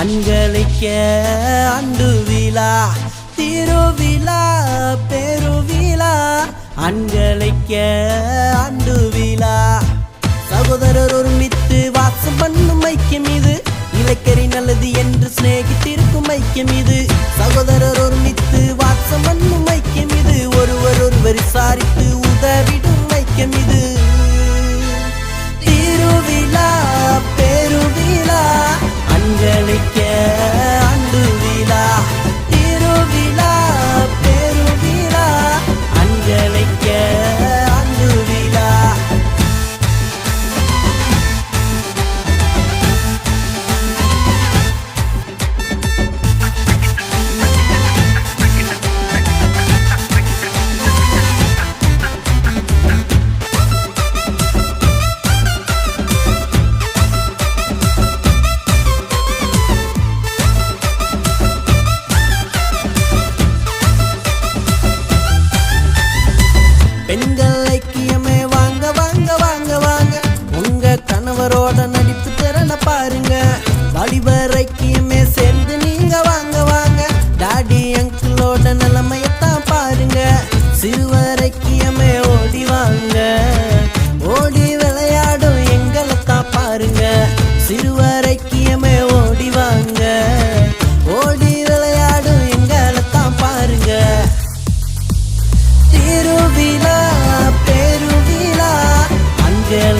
அன்களிக்க and விழா திருவிழா பெருவிழா அன்களிக்க அண்டு விழா. சகோதரர் ஒருமித்து வாசம் பண்ணும் ஐக்கியம் இது இலக்கரி நல்லது என்று சிநேகித்திருக்கும் ஐக்கியம் இது. சகோதரர் ஒருமித்து வாசம் பண்ணும் ஐக்கியம் இது ஒருவர் ஒருவர் விசாரித்து உதவிடும் ஐக்கியம் இது.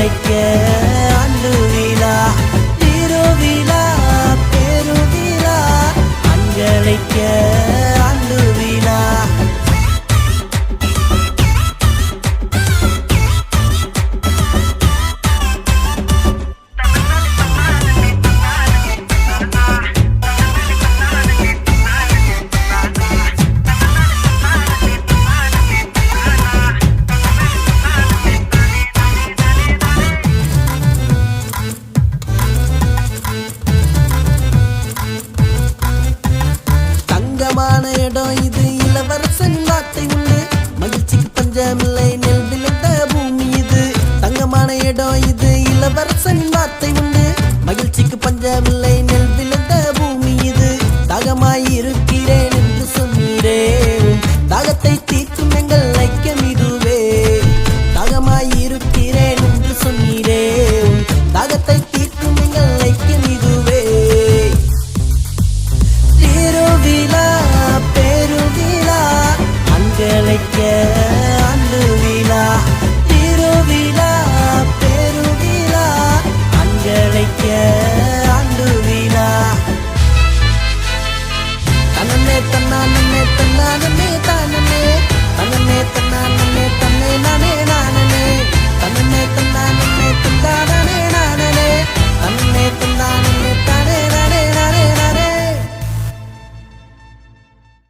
அஞ்சலைக்க அண்டு சொந்தமான இடம் இது. இளவரசன் வார்த்தை உண்டு. மகிழ்ச்சிக்கு பஞ்சமில்லை நெல் விழுந்த பூமி இது. தங்கமான இடம் இது. இளவரசன் வார்த்தை உண்டு. மகிழ்ச்சிக்கு பஞ்சமில்லை நெல் விழுந்த பூமி இது. தாகமாய் இருக்கிறேன் என்று சொன்னீரே தாகத்தை தீர்க்கும் எங்கள்